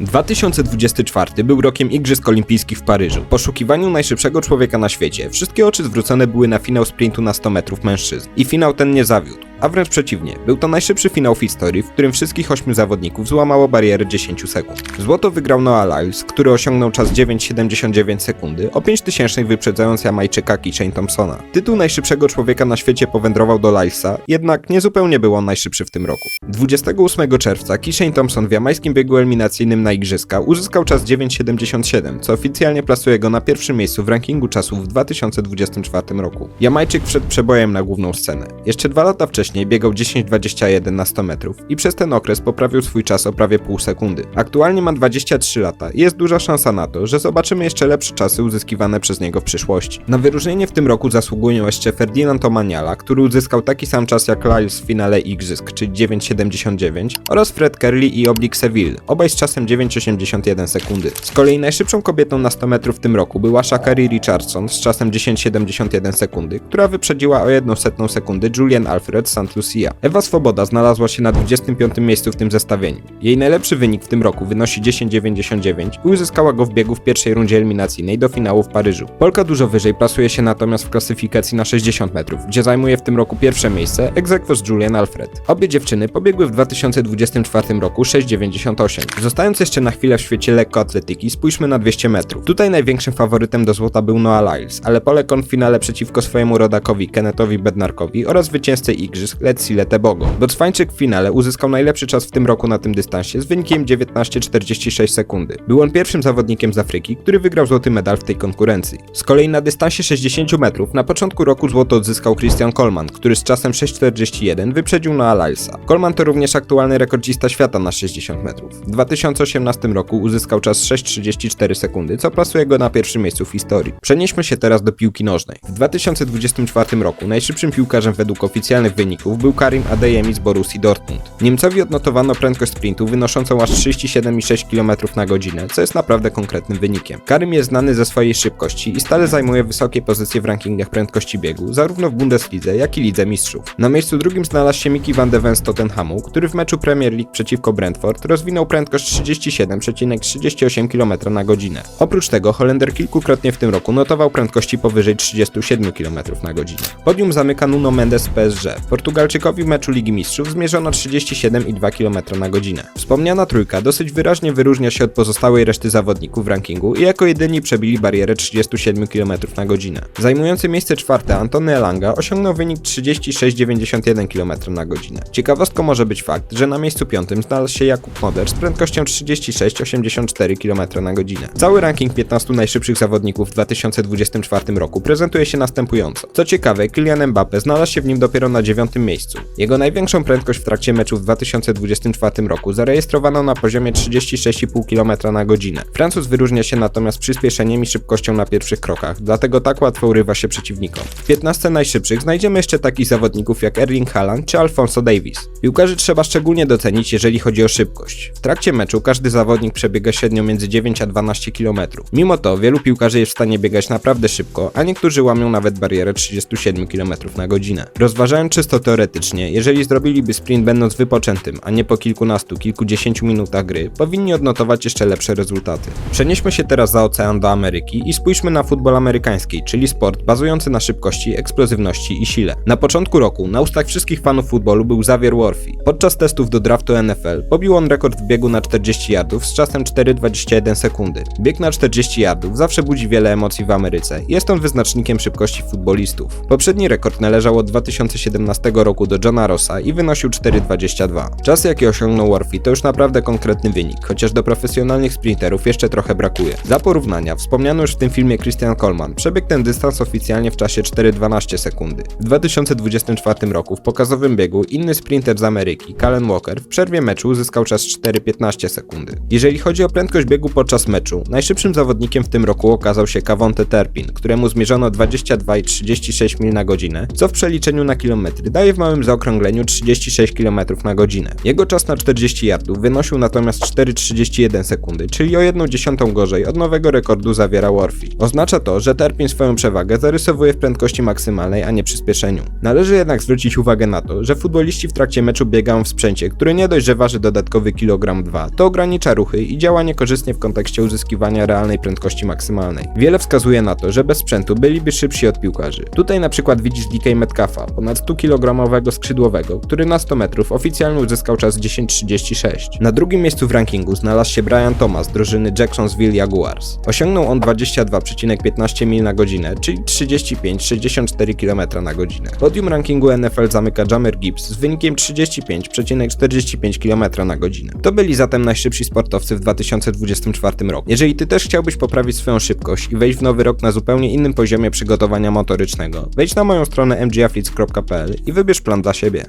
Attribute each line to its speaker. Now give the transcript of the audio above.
Speaker 1: 2024 był rokiem Igrzysk Olimpijskich w Paryżu. Poszukiwaniu najszybszego człowieka na świecie wszystkie oczy zwrócone były na finał sprintu na 100 metrów mężczyzn. I finał ten nie zawiódł. A wręcz przeciwnie, był to najszybszy finał w historii, w którym wszystkich ośmiu zawodników złamało barierę 10 sekund. Złoto wygrał Noah Lyles, który osiągnął czas 9,79 sekundy, o 5 tysięcznych wyprzedzając Jamajczyka Shane Thompsona. Tytuł najszybszego człowieka na świecie powędrował do Lylesa, jednak nie zupełnie był on najszybszy w tym roku. 28 czerwca Shane Thompson w jamańskim biegu eliminacyjnym na Igrzyska uzyskał czas 9,77, co oficjalnie plasuje go na pierwszym miejscu w rankingu czasów w 2024 roku. Jamajczyk wszedł przebojem na główną scenę. Jeszcze dwa lata wcześniej biegał 10,21 na 100 metrów i przez ten okres poprawił swój czas o prawie pół sekundy. Aktualnie ma 23 lata i jest duża szansa na to, że zobaczymy jeszcze lepsze czasy uzyskiwane przez niego w przyszłości. Na wyróżnienie w tym roku zasługują jeszcze Ferdinand Omaniala, który uzyskał taki sam czas jak Lyles w finale Igrzysk, czyli 9,79 oraz Fred Kerley i Oblik Seville, obaj z czasem 9,81 sekundy. Z kolei najszybszą kobietą na 100 metrów w tym roku była Shakari Richardson z czasem 10,71 sekundy, która wyprzedziła o 1 setną sekundy Julian Alfred Lucia. Ewa Swoboda znalazła się na 25 miejscu w tym zestawieniu. Jej najlepszy wynik w tym roku wynosi 10,99 i uzyskała go w biegu w pierwszej rundzie eliminacyjnej do finału w Paryżu. Polka dużo wyżej plasuje się natomiast w klasyfikacji na 60 metrów, gdzie zajmuje w tym roku pierwsze miejsce aequo z Julian Alfred. Obie dziewczyny pobiegły w 2024 roku 6,98. Zostając jeszcze na chwilę w świecie lekkoatletyki, spójrzmy na 200 metrów. Tutaj największym faworytem do złota był Noah Lyles, ale polekł on w finale przeciwko swojemu rodakowi Kennethowi Bednarkowi oraz zwycięzcy igrzysk Letzi Letebogo. Botswańczyk w finale uzyskał najlepszy czas w tym roku na tym dystansie z wynikiem 19,46 sekundy. Był on pierwszym zawodnikiem z Afryki, który wygrał złoty medal w tej konkurencji. Z kolei na dystansie 60 metrów na początku roku złoto odzyskał Christian Coleman, który z czasem 6,41 wyprzedził Noah Lylesa. Coleman to również aktualny rekordzista świata na 60 metrów. W 2018 roku uzyskał czas 6,34 sekundy, co plasuje go na pierwszym miejscu w historii. Przenieśmy się teraz do piłki nożnej. W 2024 roku najszybszym piłkarzem według oficjalnych wyników był Karim Adeyemi z Borussii Dortmund. Niemcowi odnotowano prędkość sprintu wynoszącą aż 37,6 km na godzinę, co jest naprawdę konkretnym wynikiem. Karim jest znany ze swojej szybkości i stale zajmuje wysokie pozycje w rankingach prędkości biegu, zarówno w Bundeslidze, jak i Lidze Mistrzów. Na miejscu drugim znalazł się Mickey van de Ven z Tottenhamu, który w meczu Premier League przeciwko Brentford rozwinął prędkość 37,38 km na godzinę. Oprócz tego Holender kilkukrotnie w tym roku notował prędkości powyżej 37 km na godzinę. Podium zamyka Nuno Mendes z PSG. Portugalczykowi w meczu Ligi Mistrzów zmierzono 37,2 km na godzinę. Wspomniana trójka dosyć wyraźnie wyróżnia się od pozostałej reszty zawodników w rankingu i jako jedyni przebili barierę 37 km na godzinę. Zajmujący miejsce czwarte Antony Elanga osiągnął wynik 36,91 km na godzinę. Ciekawostką może być fakt, że na miejscu piątym znalazł się Jakub Moder z prędkością 36,84 km na godzinę. Cały ranking 15 najszybszych zawodników w 2024 roku prezentuje się następująco. Co ciekawe, Kylian Mbappe znalazł się w nim dopiero na dziewiątym miejscu. Jego największą prędkość w trakcie meczu w 2024 roku zarejestrowano na poziomie 36,5 km na godzinę. Francuz wyróżnia się natomiast przyspieszeniem i szybkością na pierwszych krokach, dlatego tak łatwo urywa się przeciwnikom. W 15 najszybszych znajdziemy jeszcze takich zawodników jak Erling Haaland czy Alfonso Davis. Piłkarzy trzeba szczególnie docenić, jeżeli chodzi o szybkość. W trakcie meczu każdy zawodnik przebiega średnio między 9 a 12 km. Mimo to wielu piłkarzy jest w stanie biegać naprawdę szybko, a niektórzy łamią nawet barierę 37 km na godzinę. Rozważając czysto teoretycznie, jeżeli zrobiliby sprint będąc wypoczętym, a nie po kilkunastu, kilkudziesięciu minutach gry, powinni odnotować jeszcze lepsze rezultaty. Przenieśmy się teraz za ocean do Ameryki i spójrzmy na futbol amerykański, czyli sport bazujący na szybkości, eksplozywności i sile. Na początku roku na ustach wszystkich fanów futbolu był Xavier Worthy. Podczas testów do draftu NFL pobił on rekord w biegu na 40 yardów z czasem 4,21 sekundy. Bieg na 40 yardów zawsze budzi wiele emocji w Ameryce jest on wyznacznikiem szybkości futbolistów. Poprzedni rekord należał od 2017 roku do Johna Rossa i wynosił 4,22. Czas jaki osiągnął Worthy to już naprawdę konkretny wynik, chociaż do profesjonalnych sprinterów jeszcze trochę brakuje. Za porównania, wspomniano już w tym filmie Christian Coleman przebiegł ten dystans oficjalnie w czasie 4,12 sekundy. W 2024 roku w pokazowym biegu inny sprinter z Ameryki, Calen Walker, w przerwie meczu uzyskał czas 4,15 sekundy. Jeżeli chodzi o prędkość biegu podczas meczu, najszybszym zawodnikiem w tym roku okazał się Cavonte Terpin, któremu zmierzono 22,36 mil na godzinę, co w przeliczeniu na kilometry daje daje w małym zaokrągleniu 36 km na godzinę. Jego czas na 40 yardów wynosił natomiast 4,31 sekundy, czyli o 1 dziesiątą gorzej od nowego rekordu zawiera Worthy. Oznacza to, że Terpin swoją przewagę zarysowuje w prędkości maksymalnej, a nie przyspieszeniu. Należy jednak zwrócić uwagę na to, że futboliści w trakcie meczu biegają w sprzęcie, który nie dość, że waży dodatkowy kilogram 2, to ogranicza ruchy i działa niekorzystnie w kontekście uzyskiwania realnej prędkości maksymalnej. Wiele wskazuje na to, że bez sprzętu byliby szybsi od piłkarzy. Tutaj na przykład widzisz DK Metcalfa, ponad 100-kilogramowego skrzydłowego, który na 100 metrów oficjalnie uzyskał czas 10.36. Na drugim miejscu w rankingu znalazł się Brian Thomas z drużyny Jacksonville Jaguars. Osiągnął on 22,15 mil na godzinę, czyli 35-64 km na godzinę. Podium rankingu NFL zamyka Jammer Gibbs z wynikiem 35,45 km na godzinę. To byli zatem najszybsi sportowcy w 2024 roku. Jeżeli ty też chciałbyś poprawić swoją szybkość i wejść w nowy rok na zupełnie innym poziomie przygotowania motorycznego, wejdź na moją stronę mgaflits.pl i wybierz plan dla siebie.